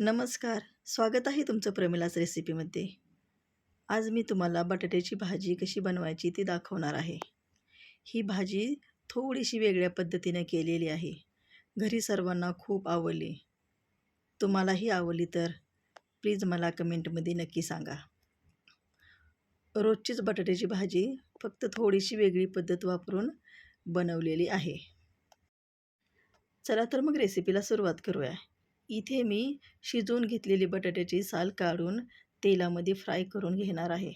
नमस्कार. स्वागत आहे तुमचं प्रमिलास रेसिपीमध्ये. आज मी तुम्हाला बटाट्याची भाजी कशी बनवायची ती दाखवणार आहे. ही भाजी थोडीशी वेगळ्या पद्धतीने केलेली आहे. घरी सर्वांना खूप आवडली. तुम्हालाही आवडली तर प्लीज मला कमेंटमध्ये नक्की सांगा. रोजचीच बटाट्याची भाजी फक्त थोडीशी वेगळी पद्धत वापरून बनवलेली आहे. चला तर मग रेसिपीला सुरुवात करूया. इथे मी शिजवून घेतलेली बटाट्याची साल काढून तेलामध्ये फ्राय करून घेणार आहे.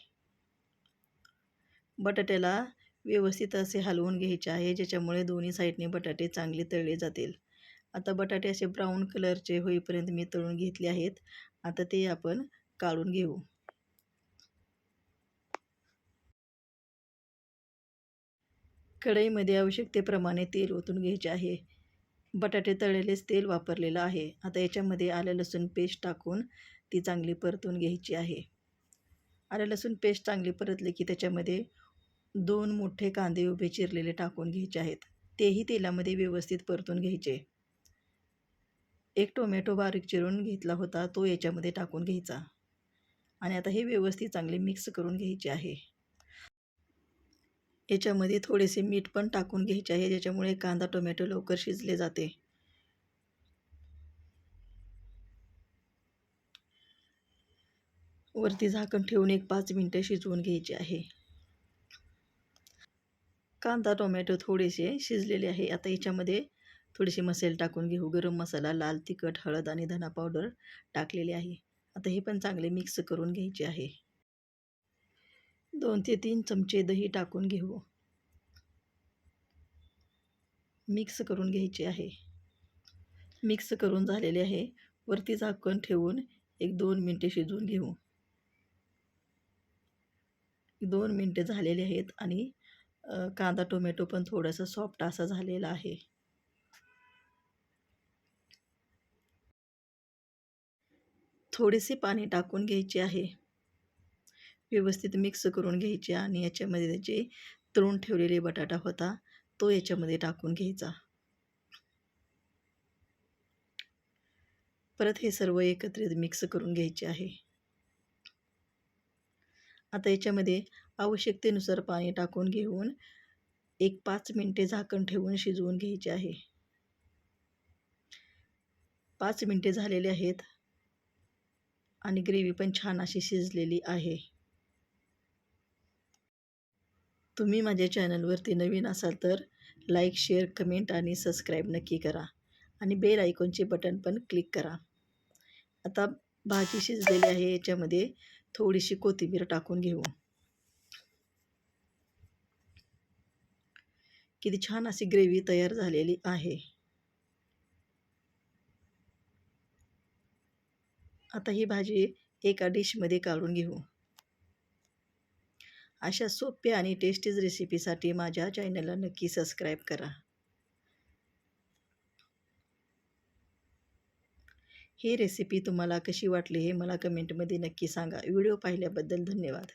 बटाट्याला व्यवस्थित असे हलवून घ्यायचे आहे ज्याच्यामुळे दोन्ही साईडने बटाटे चांगले तळले जातील. आता बटाटे असे ब्राऊन कलरचे होईपर्यंत मी तळून घेतले आहेत. आता ते आपण काढून घेऊ. कढईमध्ये आवश्यकतेप्रमाणे तेल ओतून घ्यायचे आहे. बटाटे तळलेलेच तेल वापरलेलं आहे. आता याच्यामध्ये आलं लसूण पेस्ट टाकून ती चांगली परतून घ्यायची आहे. आलं लसूण पेस्ट चांगली परतली की त्याच्यामध्ये दोन मोठे कांदे उभे चिरलेले टाकून घ्यायचे आहेत. तेही तेलामध्ये व्यवस्थित परतून घ्यायचे. एक टोमॅटो बारीक चिरून घेतला होता तो याच्यामध्ये टाकून घ्यायचा. आणि आता हे व्यवस्थित चांगले मिक्स करून घ्यायचे आहे. याच्यामध्ये थोडेसे मीठ पण टाकून घ्यायचे आहे ज्याच्यामुळे कांदा टोमॅटो लवकर शिजले जाते. वरती झाकण ठेवून एक पाच मिनटं शिजवून घ्यायचे आहे. कांदा टोमॅटो थोडेसे शिजलेले आहे. आता याच्यामध्ये थोडेसे मसाले टाकून घेऊ. गरम मसाला लाल तिखट हळद आणि धना पावडर टाकलेले आहे. आता हे पण चांगले मिक्स करून घ्यायचे आहे. दोन ते तीन चमचे दही टाकून घेऊ. मिक्स करून घ्यायचे आहे. मिक्स करून झालेले आहे. वरती झाकण ठेवून एक दोन मिनटे शिजवून घेऊ. दोन मिनटे झालेले आहेत आणि कांदा टोमॅटो पण थोडासा सॉफ्ट असा झालेला आहे. थोडेसे पाणी टाकून घ्यायचे आहे. व्यवस्थित मिक्स करून घ्यायचे आणि याच्यामध्ये त्याचे तळून ठेवलेले बटाटा होता तो याच्यामध्ये टाकून घ्यायचा. परत हे सर्व एकत्रित मिक्स करून घ्यायचे आहे. आता याच्यामध्ये आवश्यकतेनुसार पाणी टाकून घेऊन एक पाच मिनटे झाकण ठेवून शिजवून घ्यायचे आहे. पाच मिनटे झालेले आहेत आणि ग्रेव्ही पण छान अशी शिजलेली आहे. तुम्ही माझ्या चॅनलवरती नवीन असाल तर लाईक शेअर कमेंट आणि सबस्क्राईब नक्की करा आणि बेल आयकॉनचे बटन पण क्लिक करा. आता भाजी शिजलेली आहे याच्यामध्ये थोडीशी कोथिंबीर टाकून घेऊ. किती छान अशी ग्रेव्ही तयार झालेली आहे. आता ही भाजी एका डिशमध्ये काढून घेऊ. अशा सोप्या आणि टेस्टीज रेसिपीसाठी माझ्या चॅनलला नक्की सबस्क्राईब करा. ही रेसिपी तुम्हाला कशी वाटली हे मला कमेंटमध्ये नक्की सांगा. व्हिडिओ पाहिल्याबद्दल धन्यवाद.